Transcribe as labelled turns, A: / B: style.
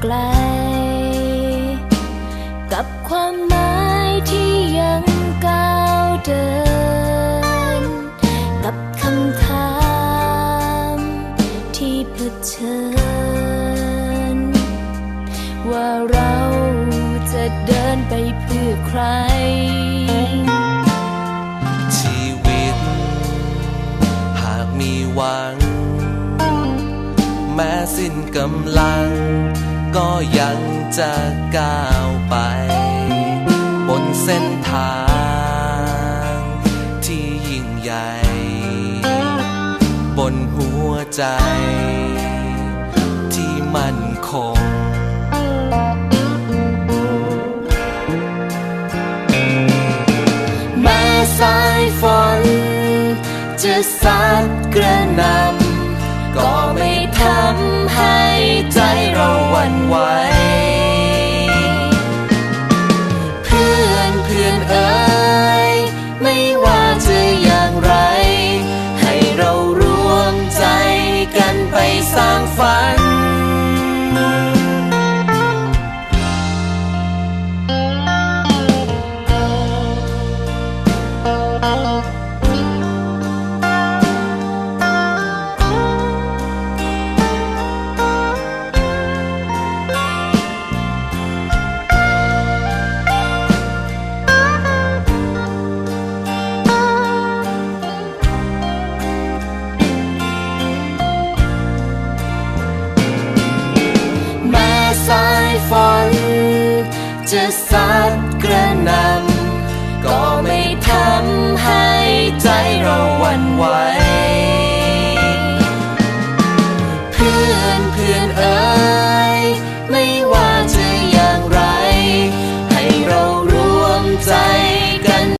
A: ไกล กับความหมายที่ยังก้าวเดิน กับคำถามที่เผชิญ ว่าเราจะเดินไปเพื่อใคร
B: ชีวิตหากมีหวัง แม้สิ้นก
A: ำล
B: ัง ก็ยังจะก้าวไป บนเส้นทางที่ยิ่งใหญ่ บนหัวใจที่มั่นคง
A: แม้สายฝนจะสัดกระนำ จะสัดกระนำก็ไม่